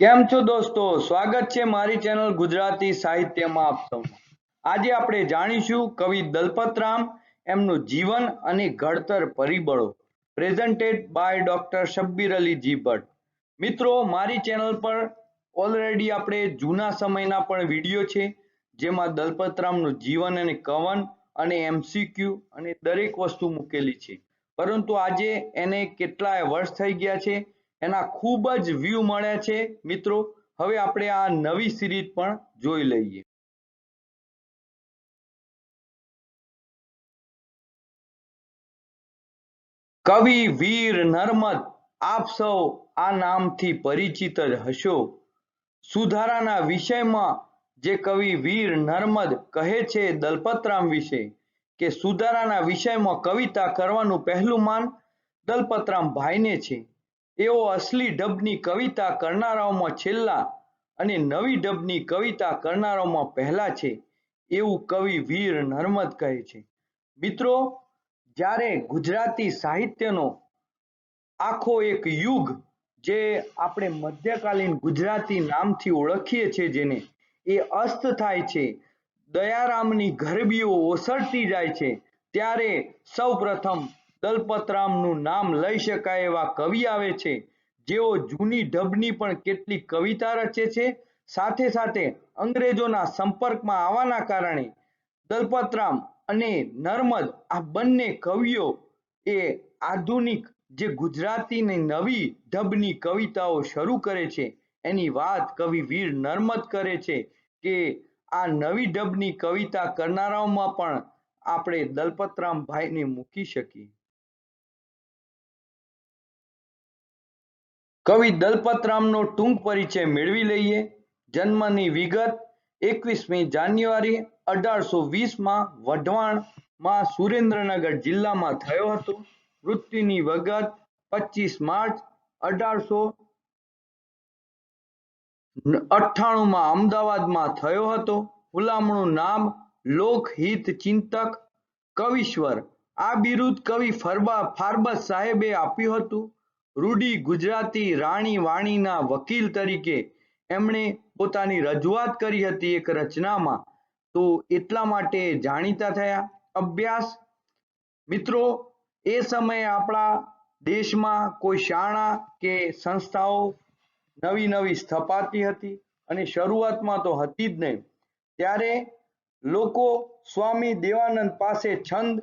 કેમ છો દોસ્તો? સ્વાગત છે મારી ચેનલ ગુજરાતી સાહિત્યમાં આપ સૌ આજે આપણે જાણીશું કવિ દલપતરામ એમનું જીવન અને ઘડતર પરિબળો presented by doctor Shabbir Ali ji Bhatt. મિત્રો, મારી ચેનલ પર ઓલરેડી આપણે જૂના સમયના પણ વીડિયો છે, જેમાં દલપતરામનું જીવન અને કવન અને એમસીક્યુ અને દરેક વસ્તુ મૂકેલી છે. પરંતુ આજે એને કેટલાય વર્ષ થઈ ગયા છે એના ખૂબ જ વ્યૂ મળ્યા છે, મિત્રો. હવે આપણે આ નવી સિરીઝ પણ જોઈ લઈએ. કવિ વીર નર્મદ, આપ સૌ આ નામથી પરિચિત જ હશો. સુધારાના વિષયમાં જે કવિ વીર નર્મદ કહે છે દલપતરામ વિશે, કે સુધારાના વિષયમાં કવિતા કરવાનું પહેલું માન દલપતરામ ભાઈને છે. એઓ અસલી ઢબની કવિતા કરનારાઓમાં છેલ્લા અને નવી ઢબની કવિતા કરનારાઓમાં પહેલા છે એવું કવિ વીર નર્મદ કહે છે. મિત્રો, જ્યારે ગુજરાતી સાહિત્યનો આખો એક યુગ જે આપણે મધ્યકાલીન ગુજરાતી નામથી ઓળખીએ છીએ જેને, એ અસ્ત થાય છે, દયારામની ગરબીઓ ઓસરતી જાય છે, ત્યારે સૌ પ્રથમ દલપતરામનું નામ લઈ શકાય એવા કવિ આવે છે. જેઓ જૂની ઢબની પણ કેટલીક કવિતા રચે છે. સાથે સાથે અંગ્રેજોના સંપર્કમાં આવવાના કારણે દલપતરામ અને નર્મદ આ બંને કવિઓ એ આધુનિક જે ગુજરાતીની નવી ઢબની કવિતાઓ શરૂ કરે છે. એની વાત કવિ વીર નર્મદ કરે છે કે આ નવી ઢબની કવિતા કરનારાઓમાં પણ આપણે દલપતરામ ભાઈને મૂકી શકીએ. કવિ દલપતરામનો ટૂંક પરિચય મેળવી લઈએ. જન્મની વિગત, એકવીસમી જાન્યુઆરી અઢારસો વીસમાં વઢવાણમાં સુરેન્દ્રનગર જિલ્લામાં થયો હતો. મૃત્યુની વગત પચીસ માર્ચ અઢારસો અઠ્ઠાણુંમાં અમદાવાદમાં થયો હતો. હુલામણું નામ લોકહિત ચિંતક કવિશ્વર. આ બિરુદ કવિ ફરબા ફારબત સાહેબે આપ્યું હતું. રૂઢી ગુજરાતી રાણી વાણીના વકીલ તરીકે એમણે પોતાની રજૂઆત કરી હતી એક રચનામાં. તો એટલા માટે જાણીતા થયા. અભ્યાસ. મિત્રો, એ સમયે આપણા દેશમાં કોઈ શાળા કે સંસ્થાઓ નવી નવી સ્થપાતી હતી અને શરૂઆતમાં તો હતી જ નહીં. ત્યારે લોકો સ્વામી દેવાનંદ પાસે છંદ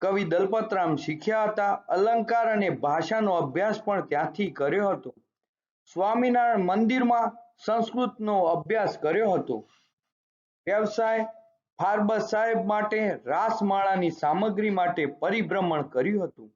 કવિ દલપતરામ શીખ્યા હતા. અલંકાર અને ભાષાનો અભ્યાસ પણ ત્યાંથી કર્યો હતો. સ્વામિનારાયણ મંદિરમાં સંસ્કૃતનો અભ્યાસ કર્યો હતો. વ્યવસાય ફારબત સાહેબ માટે રાસમાળાની સામગ્રી માટે પરિભ્રમણ કર્યું હતું.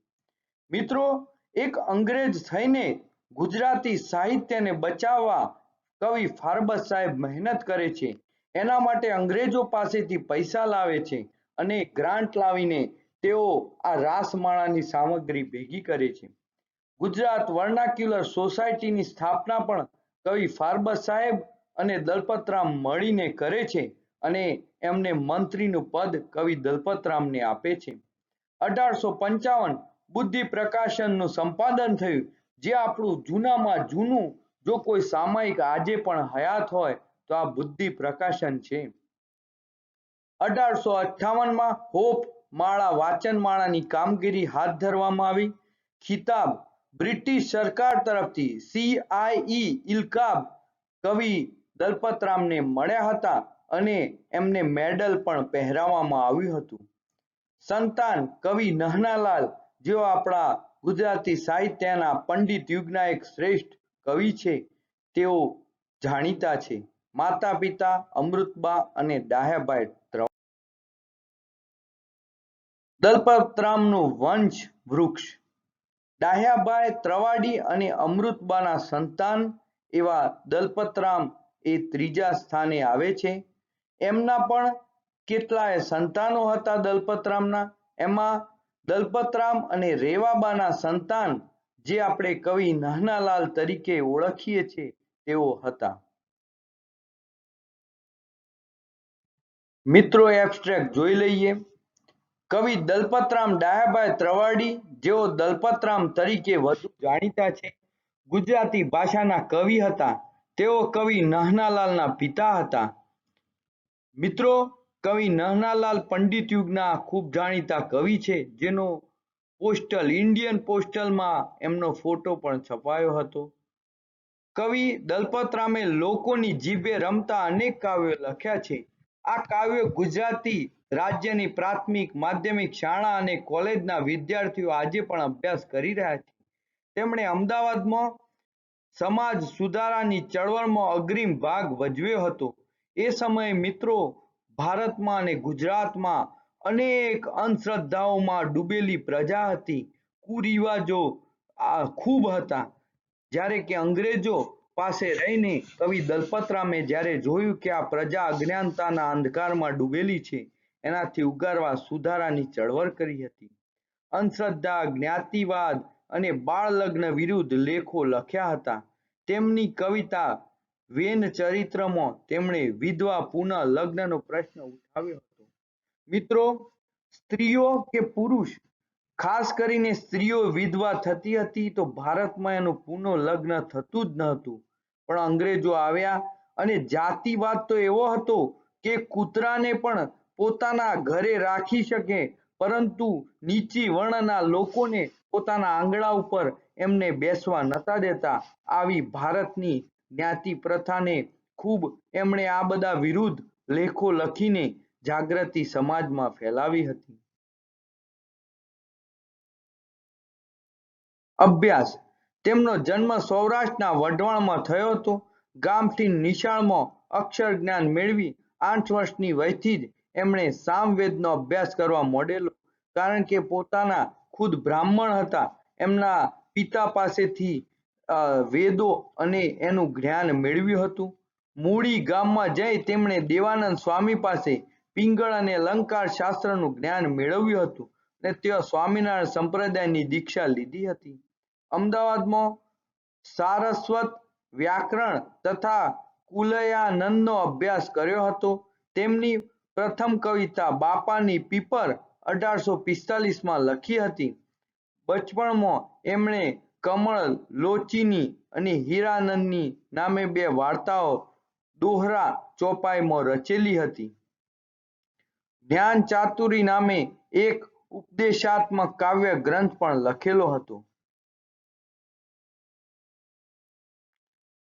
મિત્રો, એક અંગ્રેજ થઈને ગુજરાતી સાહિત્યને બચાવવા કવિ ફાર્બસ સાહેબ મહેનત કરે છે. એના માટે અંગ્રેજો પાસેથી પૈસા લાવે છે અને ગ્રાન્ટ લાવીને તેઓ આ રાસમાળાની સામગ્રી ભેગી કરે છે. ગુજરાત વર્નાક્યુલર સોસાયટીની સ્થાપના પણ કવિ ફારબત સાહેબ અને દલપતરામ મળીને કરે છે અને એમને મંત્રીનું પદ કવિ દલપતરામને આપે છે. અઢારસો પંચાવન બુદ્ધિ પ્રકાશનનું સંપાદન થયું, જે આપણું જૂનામાં જૂનું, જો કોઈ સામાયિક આજે પણ હયાત હોય, તો આ બુદ્ધિ પ્રકાશન છે. અઢારસો અઠાવનમાં હોપ માળા વાચનમાળાની કામગીરી હાથ ધરવામાં આવી. ખિતાબ બ્રિટિશ સરકાર તરફથી સીઆઈઈ ઇલકાબ કવિ દલપતરામને મળ્યા હતા અને એમને મેડલ પણ પહેરાવવામાં આવ્યું હતું. સંતાન કવિ નહનાલાલ, જેઓ આપણા ગુજરાતી સાહિત્યના પંડિત યુગના એક શ્રેષ્ઠ કવિ છે, તેઓ જાણીતા છે. માતા પિતા અમૃતબા અને ડાહ્યાભાઈ દલપતરામનું વંશ વૃક્ષ. ડાહ્યાભાઈ ત્રવાડી અને અમૃતબાના સંતાન એવા દલપતરામ એ ત્રીજા સ્થાને આવે છે. એમના પણ કેટલાય સંતાનો હતા દલપતરામના. એમાં દલપતરામ અને રેવાબાના સંતાન, જે આપણે કવિ નાનાલાલ તરીકે ઓળખીએ છીએ, તેઓ હતા. મિત્રો એબ્સ્ટ્રેક્ટ જોઈ લઈએ. કવિ દલપતરામ ડાયાભાઈ ત્રવાડી જેઓ દલપતરામ તરીકે વધુ જાણીતા છે. ગુજરાતી ભાષાના કવિ હતા. તેઓ કવિ નહનાલાલના પિતા હતા. મિત્રો, કવિ નહનાલાલ પંડિત યુગના ખૂબ જાણીતા કવિ છે, જેનો પોસ્ટલ, ઇન્ડિયન પોસ્ટલમાં એમનો ફોટો પણ છપાયો હતો. કવિ દલપતરામે લોકોની જીભે રમતા અનેક કાવ્યો લખ્યા છે. આ કાવ્યો ગુજરાતી રાજ્યની પ્રાથમિક માધ્યમિક શાળા અને કોલેજના વિદ્યાર્થીઓ આજે પણ અભ્યાસ કરી રહ્યા છે. તેમણે અમદાવાદમાં સમાજ સુધારાની ચળવળમાં અગ્રીમ ભાગ ભજવ્યો હતો. એ સમયે મિત્રો ભારતમાં અને ગુજરાતમાં અનેક અંધશ્રદ્ધાઓમાં ડૂબેલી પ્રજા હતી. કુરિવાજો આ ખૂબ હતા. જ્યારે કે અંગ્રેજો પાસે રહીને કવિ દલપતરામે જ્યારે જોયું કે આ પ્રજા અજ્ઞાનતાના અંધકારમાં ડૂબેલી છે એનાથી ઉગારવા સુધારાની ચળવળ કરી હતી. અંધશ્રદ્ધા, જ્ઞાતિવાદ અને બાળ લગ્ન વિરુદ્ધ લેખો લખ્યા હતા. તેમની કવિતા વેન ચરિત્રમાં તેમણે વિધવા પુનઃ લગ્નનો પ્રશ્ન ઉઠાવ્યો હતો. મિત્રો, સ્ત્રીઓ કે પુરુષ? ખાસ કરીને સ્ત્રીઓ વિધવા થતી હતી તો ભારતમાં એનું પુનઃ લગ્ન થતું જ ન હતું પણ અંગ્રેજો આવ્યા અને જાતિવાદ તો એવો હતો કે કૂતરાને પણ પોતાના ઘરે રાખી શકે, પરંતુ નીચી વર્ણના લોકોને પોતાના આંગણા ઉપર એમને બેસવા નતા દેતા. આવી ભારતની જ્ઞાતિ પ્રથાને ખૂબ એમણે આ બધા વિરુદ્ધ લેખો લખીને જાગૃતિ સમાજમાં ફેલાવી હતી. અભ્યાસ. તેમનો જન્મ સૌરાષ્ટ્રના વઢવાણમાં થયો હતો. ગામથી નિશાળમાં અક્ષર જ્ઞાન મેળવી આઠ વર્ષની વયથી જ એમણે સામવેદનો અભ્યાસ કરવા મોડેલો, કારણ કે પોતાના ખુદ બ્રાહ્મણ હતા. એમના પિતા પાસેથી વેદો અને એનું જ્ઞાન મેળવ્યું હતું. મૂળી ગામમાં જઈ તેમણે દેવાનંદ સ્વામી પાસે પિંગળ અને અલંકાર શાસ્ત્રનું જ્ઞાન મેળવ્યું હતું અને તેઓ સ્વામિનારાયણ સંપ્રદાયની દીક્ષા લીધી હતી. અમદાવાદમાં સારસ્વત વ્યાકરણ તથા કુલયાનંદનો અભ્યાસ કર્યો હતો. તેમની પ્રથમ કવિતા બાપાની પીપર અઢારસો પિસ્તાલીસમાં લખી હતી. બચપણમાં એમણે કમળ, લોચીની અને હીરાનંદની નામે બે વાર્તાઓ દોહરા ચોપાઈમાં રચેલી હતી. જ્ઞાન ચાતુરી નામે એક ઉપદેશાત્મક કાવ્ય ગ્રંથ પણ લખેલો હતો.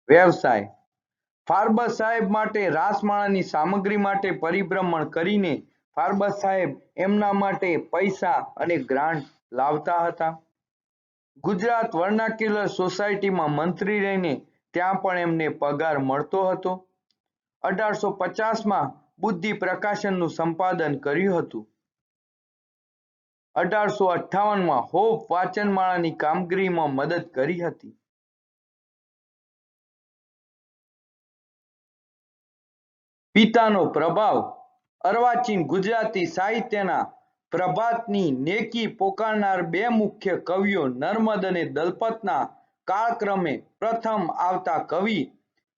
વ્યવસાય ફાર્બસ સાહેબ માટે રાસમાળાની સામગ્રી માટે પરિભ્રમણ કરીને ફાર્બસ સાહેબ એમના માટે પૈસા અને ગ્રાન્ટ લાવતા હતા. ગુજરાત વર્નાક્યુલર સોસાયટીમાં મંત્રી રહીને ત્યાં પણ એમને પગાર મળતો હતો. અઢારસો પચાસમાં બુદ્ધિ પ્રકાશનનું સંપાદન કર્યું હતું. અઢારસો અઠ્ઠાવનમાં હોપ વાચનમાળાની કામગીરીમાં મદદ કરી હતી. પિતાનો પ્રભાવ, અર્વાચીન ગુજરાતી સાહિત્યના પ્રભાતની નેકી પોકારનાર બે મુખ્ય કવિઓ નર્મદ અને દલપતના કાળક્રમે પ્રથમ આવતા કવિ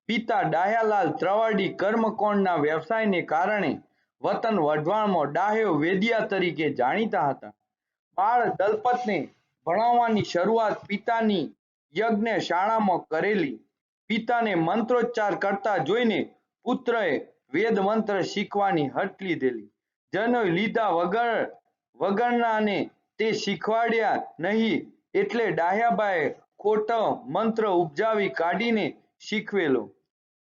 પિતા ડાહ્યાલાલ ત્રવાડી કર્મકોણના વ્યવસાયને કારણે વતન વઢવાણમાં ડાહ્યો વેદિયા તરીકે જાણીતા હતા. બાળ દલપતને ભણાવવાની શરૂઆત પિતાની યજ્ઞ શાળામાં કરેલી. પિતાને મંત્રોચ્ચાર કરતા જોઈને પુત્રએ વેદ મંત્ર શીખવાની હટ લીધેલી જનો લીધા વગર વગરનાને તે શીખવાડ્યા નહીં એટલે ડાહ્યાબાએ ખોટો મંત્ર ઉપજાવી કાઢીને શીખવેલો.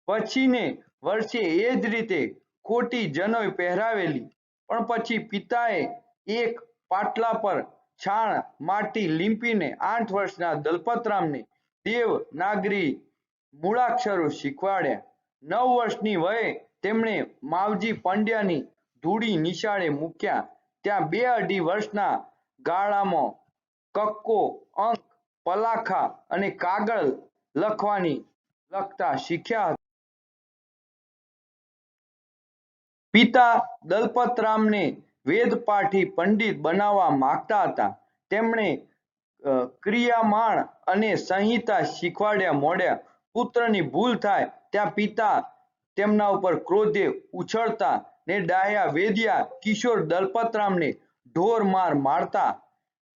પછીને વર્ષે એ જ રીતે ખોટી જનોઈ પહેરાવેલી. પણ પછી પિતાએ એક પાટલા પર છાણ માટી લીંપીને આઠ વર્ષના દલપતરામને દેવનાગરી મૂળાક્ષરો શીખવાડ્યા. નવ વર્ષની વયે તેમણે માવજી પંડ્યાની ધૂળી નિશાળે મૂક્યા. ત્યાં બે અઢી વર્ષના ગાળામાં કક્કો, અંક, પલાખા અને કાગળ લખવાની લખતા શીખ્યા પિતા દલપતરામને વેદપાઠી પંડિત બનાવવા માંગતા હતા. તેમણે ક્રિયામાણ અને સંહિતા શીખવાડ્યા મોડ્યા પુત્રની ભૂલ થાય ત્યાં પિતા તેમના ઉપર ક્રોધે ઉછળતા ને ડાહ્યા વેદ્યા કિશોર દલપતરામને ઢોર માર મારતા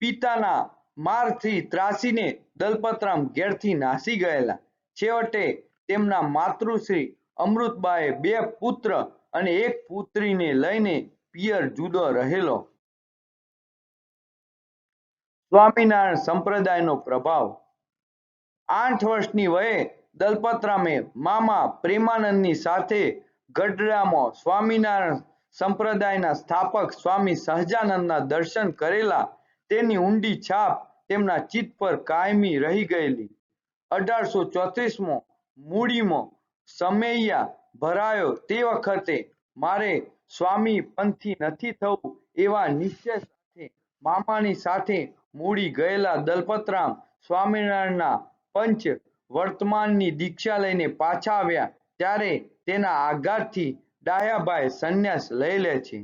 પિતાના મારથી ત્રાસીને દલપતરામ ઘેરથી નાસી ગયેલા. છેવટે તેમના માતૃશ્રી અમૃતબાએ બે પુત્ર અને એક પુત્રીને લઈને પિયર જુદો રહેલો. સ્વામિનારાયણ સંપ્રદાયનો પ્રભાવ. આઠ વર્ષની વયે દલપતરામે મામા પ્રેમાનંદની સાથે ગઢડામાં સ્વામિનારાયણ સંપ્રદાયના સ્થાપક સ્વામી સહજાનંદના દર્શન કરેલા તેની ઊંડી છાપ તેમના ચિત્ત પર કાયમી રહી ગયેલી. અઢારસો ચોત્રીસમાં મૂડીમાં સમૈયા ભરાયો તે વખતે મારે સ્વામી પંથી નથી થવું એવા નિશ્ચય સાથે મામાની સાથે મૂડી ગયેલા દલપતરામ સ્વામિનારાયણના પંચ વર્તમાનની દીક્ષા લઈને પાછા આવ્યા ત્યારે તેના આઘાતથી ડાયાભાઈ સંન્યાસ લઈ લે છે.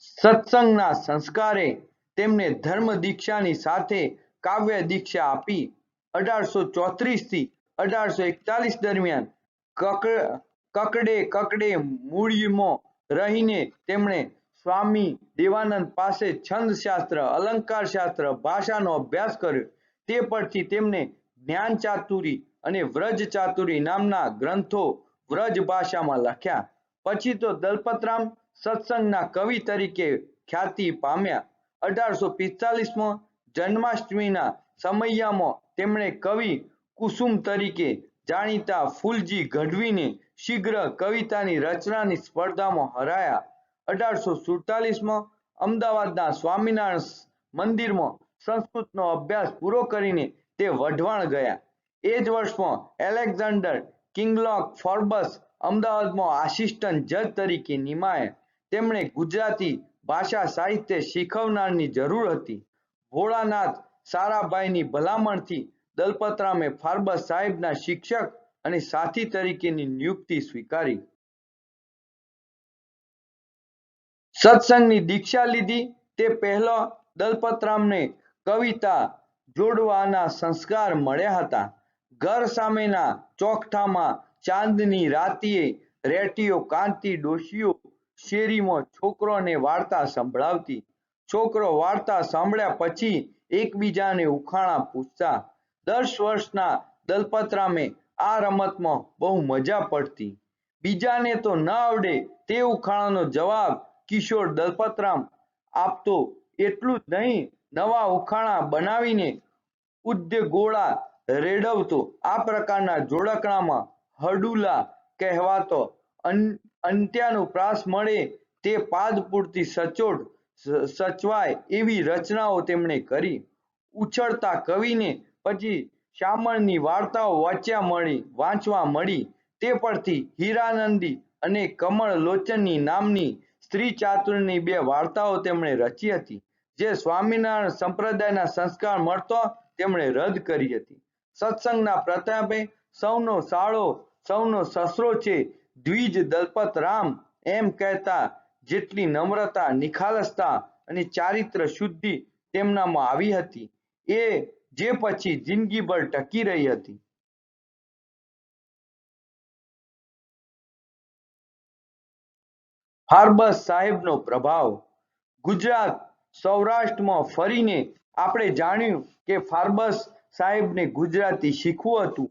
સત્સંગના સંસ્કારે તેમને ધર્મ દીક્ષાની સાથે કાવ્ય દીક્ષા આપી અઢારસો ચોત્રીસથી અઢારસો એકતાલીસ દરમિયાન કક- કકડે કકડે મૂળીમાં રહીને તેમણે સ્વામી દેવાનંદ પાસે છંદ શાસ્ત્ર અલંકાર શાસ્ત્ર ભાષાનો અભ્યાસ કર્યો. તે પરથી તેમને જ્ઞાન ચાતુરી અને વ્રજ ચાતુરી નામના ગ્રંથો વ્રજ ભાષામાં લખ્યા. પછી તો દલપતરામ સત્સંગના કવિ તરીકે ખ્યાતિ પામ્યા. અઢારસો પિસ્તાલીસમાં જન્માષ્ટમીના સમયમાં તેમણે કવિ કુસુમ તરીકે જાણીતા ફૂલજી ગઢવીને શીઘ્ર કવિતાની રચનાની સ્પર્ધામાં હરાયા. અઢારસો સુડતાલીસમાં અમદાવાદના સ્વામિનારાયણ મંદિરમાં સંસ્કૃતનો અભ્યાસ પૂરો કરીને તે વઢવાણ ગયા. એ જ વર્ષમાં એલેક્ઝાન્ડર કિંગલોક ફોર્બસ અમદાવાદમાં આસિસ્ટન્ટ જજ તરીકે નિમાયા. તેમણે ગુજરાતી ભાષા સાહિત્ય શીખવનારની જરૂર હતી. ભોળાનાથ સારાભાઈની ભલામણથી દલપતરામે ફાર્બસ સાહેબના શિક્ષક અને સાથી તરીકેની નિયુક્તિ સ્વીકારી. સત્સંગની દીક્ષા લીધી. તે પહેલા દલપતરામને કવિતા જોડવાના સંસ્કાર મળ્યા હતા. ઘર સામેના ચોકઠામાં ચાંદની રાતીએ રેટીઓ કાંતિ ડોશીઓ શેરીમાં છોકરોને વાર્તા સંભળાવતી. છોકરો વાર્તા સાંભળ્યા પછી એકબીજાને ઉખાણા પૂછતા, દસ વર્ષના દલપતરામે આ રમતમાં બહુ મજા પડતી. બીજાને તો ન આવડે તે ઉખાણાનો જવાબ, કિશોર દલપતરામ આપતો એટલું જ નહીં નવા ઉખાણા બનાવીને ઉદ્યગોળા રેડવતો. આ પ્રકારના જોડકણામાં હડુલા કહેવાતો અન- અંત્યાનુપ્રાસ મળે તે પાદ પૂરતી સચોટ સચવાય એવી રચનાઓ તેમણે કરી. ઉછળતા કવિને પછી શામળની વાર્તાઓ વાંચ્યા મળી, વાંચવા મળી. તે પરથી હીરાનંદી અને કમળ લોચનની નામની સ્ત્રી ચાતુરની બે વાર્તાઓ તેમણે રચી હતી. જે સ્વામિનારાયણ સંપ્રદાયના સંસ્કાર મળતો તેમણે રદ કરી હતી. સત્સંગના પ્રતાપે સૌનો સાળો, સૌનો સસરો છે દ્વિજ દલપત રામ એમ કહેતા જેટલી નમ્રતા, નિખાલસતા અને ચારિત્ર શુદ્ધિ તેમનામાં આવી હતી. એ જે પછી જિંદગીભર ટકી રહી હતી. હાર્બસ સાહેબનો પ્રભાવ ગુજરાત સૌરાષ્ટ્રમાં ફરીને આપણે જાણ્યું કે ફાર્બસ સાહેબને ગુજરાતી શીખવું હતું.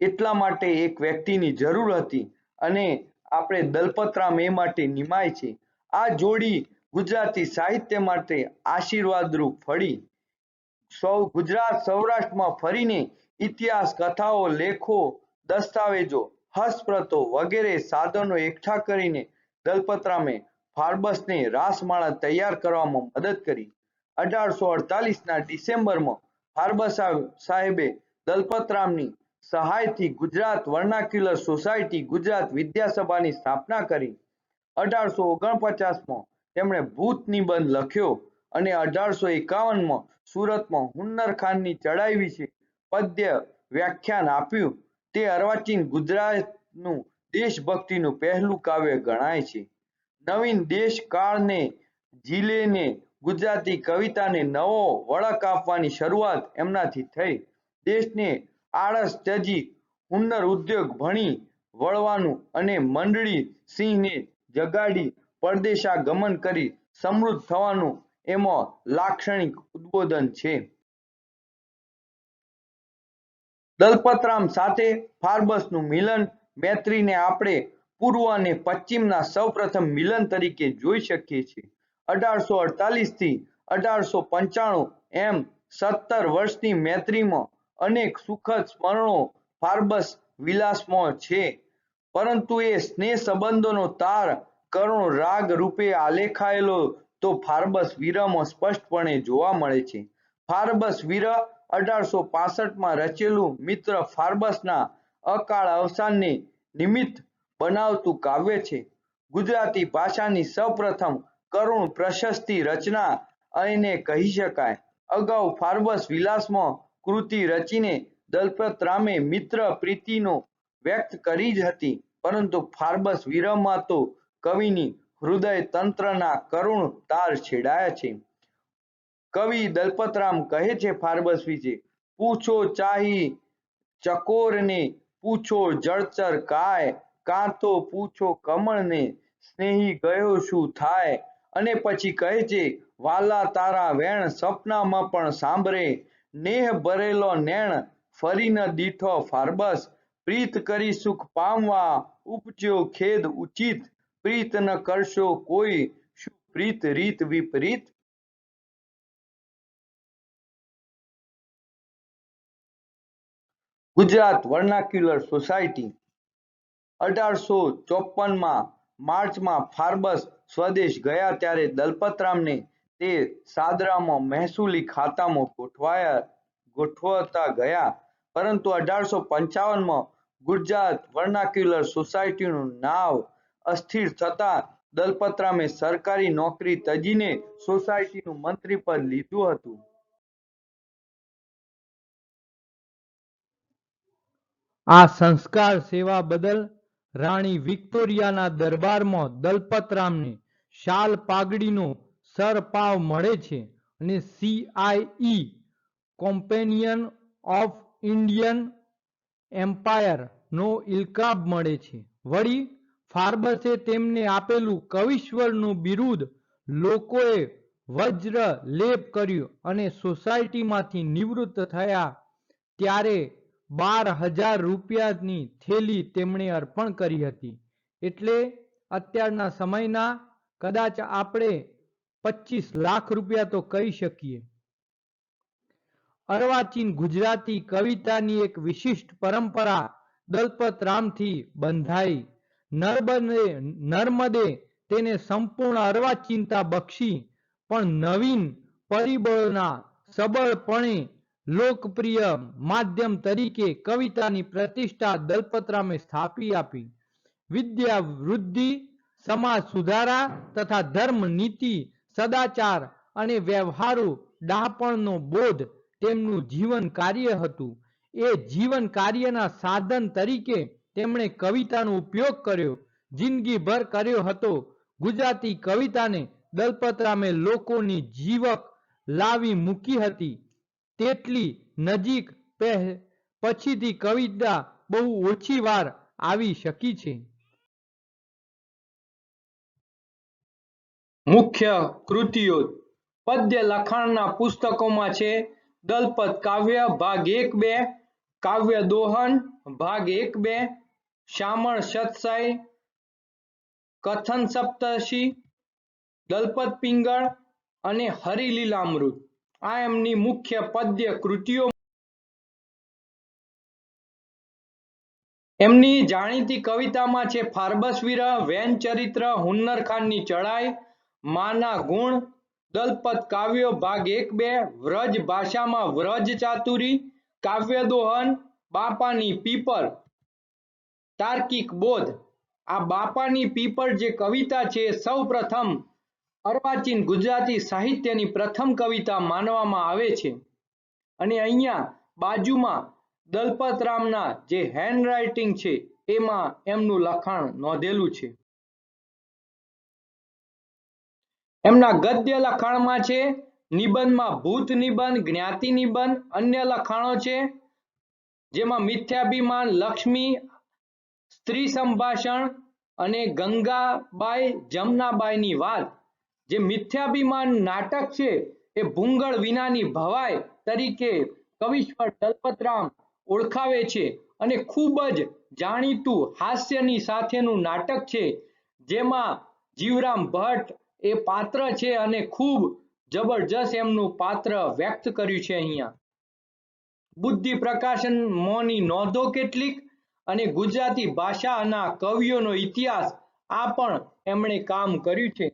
એટલા માટે એક વ્યક્તિની જરૂર હતી અને આપણે દલપતરામ એ માટે નિમાય છે. આ જોડી ગુજરાતી સાહિત્ય માટે આશીર્વાદરૂપ ફળી. સૌ ગુજરાત સૌરાષ્ટ્રમાં ફરીને ઇતિહાસ, કથાઓ, લેખો, દસ્તાવેજો, હસ્તપ્રતો વગેરે સાધનો એકઠા કરીને દલપતરામે ફાર્બસને રાસમાળા તૈયાર કરવામાં મદદ કરી. અઢારસો અડતાલીસના ડિસેમ્બરમાં ફાર્બસ સાહેબે દલપતરામની સહાયથી ગુજરાત વર્નાક્યુલર સોસાયટી ગુજરાત વિદ્યાસભાની સ્થાપના કરી. અઢારસો ઓગણપચાસમાં તેમણે ભૂત નિબંધ લખ્યો અને અઢારસો એકાવનમાં સુરતમાં હુન્નર ખાનની ચડાઈ વિશે પદ્ય વ્યાખ્યાન આપ્યું. તે અર્વાચીન ગુજરાતનું દેશભક્તિનું પહેલું કાવ્ય ગણાય છે. નવીન દેશ કાળને જીલેને, ગુજરાતી કવિતાને નવો વળક આપવાની શરૂઆત એમનાથી થઈ. દેશને આળસ ત્યજી હુન્નર ઉદ્યોગ ભણી વળવાનું અને મંડળી સિંહને જગાડી પરદેશાગમન કરી સમૃદ્ધ થવાનું એમાં લાક્ષણિક ઉદ્બોધન છે. દલપતરામ સાથે ફાર્બસનું મિલન, મૈત્રીને આપણે પૂર્વ અને પશ્ચિમના સૌપ્રથમ મિલન તરીકે જોઈ શકીએ છીએ. અઢારસો અડતાલીસથી અઢારસો પંચાણું એમ સત્તર વર્ષની મૈત્રીમાં અનેક સુખદ સ્મરણો ફાર્બસ વિલાસમાં છે. પરંતુ એ સ્નેહ સંબંધોનો તાર કરુણ રાગ રૂપે આલેખાયેલો તો ફાર્બસ વીરમાં સ્પષ્ટપણે જોવા મળે છે. ફાર્બસ વીર અઢારસો પાસઠમાં રચેલું મિત્ર ફાર્બસના અકાળ અવસાનને નિમિત્ત બનાવતું કાવ્ય છે. ગુજરાતી ભાષાની સૌપ્રથમ કરુણ પ્રશસ્તિ રચના એને કહી શકાય. અગાઉ ફાર્બસ વિલાસમાં કૃતિ રચીને દલપતરામે મિત્ર પ્રીતિનો વ્યક્ત કરી જ હતી. પરંતુ ફાર્બસ વીરમાં તો કવિની હૃદય તંત્રના કરુણ તાર છેડાયા છે. કવિ દલપતરામ કહે છે ફાર્બસ વિશે, પૂછો ચાહી ચકોરને, પૂછો જળચર કાય કાં તો પૂછો કમળને, સ્નેહી, ગયો શું થાય? અને પછી કહે છે, વાલા તારા વેણ સપનામાં પણ સાંભળે. નેહ ભરેલો નેણ ફરી ન દીઠો ફારબસ. પ્રીત કરી સુખ પામવા ઉપજ્યો ખેદ ઉચિત. પ્રીત ન કરશો કોઈ શું પ્રીત? રીત વિપરીત. ગુજરાત વર્નાક્યુલર સોસાયટી અઢારસો ચોપનમાં માર્ચમાં ફાર્બસ સ્વદેશ ગયા ત્યારે દલપતરામને તે સાદરામાં મહેસૂલી ખાતામાં ગોઠવાયા, ગોઠવતા ગયા. પરંતુ અઢારસો પંચાવનમાં ગુજરાત વર્નાક્યુલર સોસાયટીનું નાવ અસ્થિર થતા દલપતરામે સરકારી નોકરી તજીને સોસાયટીનું મંત્રી પદ લીધું હતું. આ સંસ્કાર સેવા બદલ રાણી વિક્ટોરિયાના દરબારમાં દલપતરામને શાલ પાઘડીનો સરપાવ મળે છે અને CIE companion of Indian empire નો ઇલકાબ મળે છે. વળી ફાર્બસે તેમને આપેલું કવિશ્વરનું બિરુદ લોકોએ વજ્ર લેપ કર્યું અને સોસાયટીમાંથી નિવૃત્ત થયા ત્યારે બાર હજાર રૂપિયાની થેલી તેમણે અર્પણ કરી હતી. એટલે અત્યારના સમયના કદાચ આપણે પચીસ લાખ રૂપિયા તો કહી શકીએ. અર્વાચીન ગુજરાતી કવિતાની એક વિશિષ્ટ પરંપરા દલપત રામથી બંધાઈ. નર્મદે નર્મદે તેને સંપૂર્ણ અર્વાચીનતા બક્ષી, પણ નવીન પરિબળોના સબળપણે લોકપ્રિય માધ્યમ તરીકે કવિતાની પ્રતિષ્ઠા દલપતરામે સ્થાપી આપી. વિદ્યા વૃદ્ધિ સમાજ સુધારા તથા ધર્મ નીતિ, સદાચાર અને વ્યવહારુ ડાપણનો બોધ તેમનું જીવન કાર્ય હતું. એ જીવન કાર્યના સાધન તરીકે તેમણે કવિતાનો ઉપયોગ કર્યો. જિંદગીભર કર્યો હતો. ગુજરાતી કવિતાને દલપતરામે લોકોની જીવક લાવી મૂકી હતી. તેટલી નજીક પછીથી કવિતા બહુ ઓછી વાર આવી શકી છે. મુખ્ય કૃતિઓ. પદ્ય લખાણના પુસ્તકોમાં છે, દલપત કાવ્ય ભાગ એક બે, કાવ્ય દોહન ભાગ એક બે, શામળ સત્સાઈ, કથન સપ્તર્ષિ દલપત પિંગળ અને હરિલીલામૃત. આ એમની મુખ્ય પદ્ય કૃતિઓ એમની જાણીતી કવિતામાં છે ફાર્બસ વિરહ વેન ચરિત્ર, હુન્નર ખાનની ચડાઈ માના ગુણ, દલપત કાવ્યો, ભાગ એક બે, વ્રજ ભાષામાં વ્રજ ચાતુરી, કાવ્ય દોહન, બાપાની પીપર તાર્કિક બોધ. આ બાપાની પીપર જે કવિતા છે, સૌ પ્રથમ અર્વાચીન ગુજરાતી સાહિત્યની પ્રથમ કવિતા માનવામાં આવે છે. અને અહીંયા બાજુમાં દલપતરામના જે હેન્ડરાઇટિંગ છે, એમાં એમનું લખાણ નોંધેલું છે. એમના ગદ્ય લખાણમાં છે, નિબંધમાં ભૂત નિબંધ, જ્ઞાતિ નિબંધ, અન્ય લખાણો છે, જેમાં મિથ્યાભિમાન, લક્ષ્મી, સ્ત્રી સંભાષણ અને ગંગાબાઈ, જમનાબાઈની વાત જે મિથ્યાભિમાન નાટક છે, એ ભૂંગળ વિનાની ભવાઈ તરીકે કવિશ્વર દલપતરામ ઓળખાવે છે અને ખૂબ જ જાણીતું હાસ્યની સાથેનું નાટક છે, જેમાં જીવરામ ભટ્ટ એ પાત્ર છે અને ખૂબ જબરજસ્ત એમનું પાત્ર વ્યક્ત કર્યું છે અહીંયા. બુદ્ધિ પ્રકાશન મોની નોંધો કેટલીક અને ગુજરાતી ભાષાના કવિઓનો ઇતિહાસ આ પણ એમણે કામ કર્યું છે.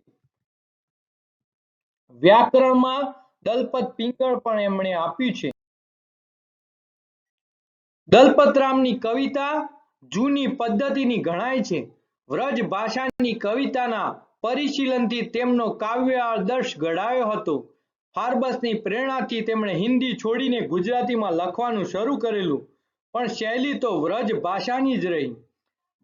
વ્યાકરણમાં દલપત પિંગળ પણ એમણે આપ્યું છે. દલપતરામની કવિતા જૂની પદ્ધતિની ગણાય છે. વ્રજ ભાષાની કવિતાના પરિશીલનથી તેમનો કાવ્ય આદર્શ ઘડાયો હતો. ફાર્બસની પ્રેરણાથી તેમણે હિન્દી છોડીને ગુજરાતીમાં લખવાનું શરૂ કરેલું, પણ શૈલી તો વ્રજ ભાષાની જ રહી.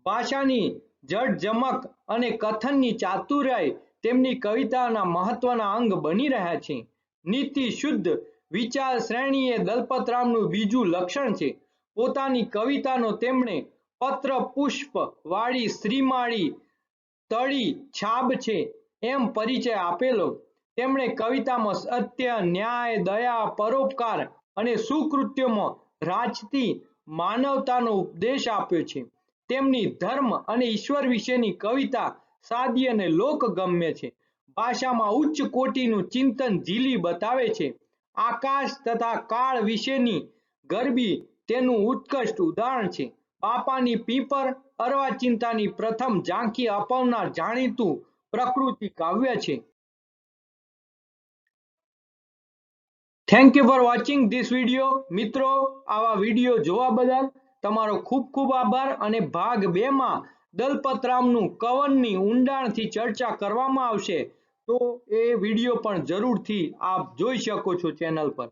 ભાષાની જડ જમક અને કથનની ચાતુર્યાય તેમની કવિતાના મહત્વના અંગ બની રહ્યા છે. નીતિ શુદ્ધ વિચાર શ્રેણી એ દલપતરામનું બીજું લક્ષણ છે. પોતાની કવિતાનો તેમણે પત્ર પુષ્પ વાળી શ્રીમાળી તળી છાબ છે એમ પરિચય આપેલો. તેમણે કવિતામાં સત્ય, ન્યાય, દયા, પરોપકાર અને સુકૃત્યોમાં રાજતી માનવતાનો ઉપદેશ આપ્યો છે. તેમની ધર્મ અને ઈશ્વર વિશેની કવિતા સાદી અને લોકગમ્ય છે. ભાષામાં ઉચ્ચ કોટીનું ચિંતન ઝીલી બતાવે છે. આકાશ તથા કાળ વિશેની ગરબી તેનું ઉત્કૃષ્ટ ઉદાહરણ છે. બાપાની પીપર અર્વાચિંતાની પ્રથમ ઝાંખી અપાવનાર જાણીતું પ્રકૃતિ કાવ્ય છે. Thank you for watching this video મિત્રો, આવા વીડિયો જોવા બદલ તમારો ખૂબ ખૂબ આભાર અને ભાગ બે માં દલપતરામનું કવનની ઊંડાણથી ચર્ચા કરવામાં આવશે, તો એ વીડિયો પણ જરૂરથી આપ જોઈ શકો છો ચેનલ પર.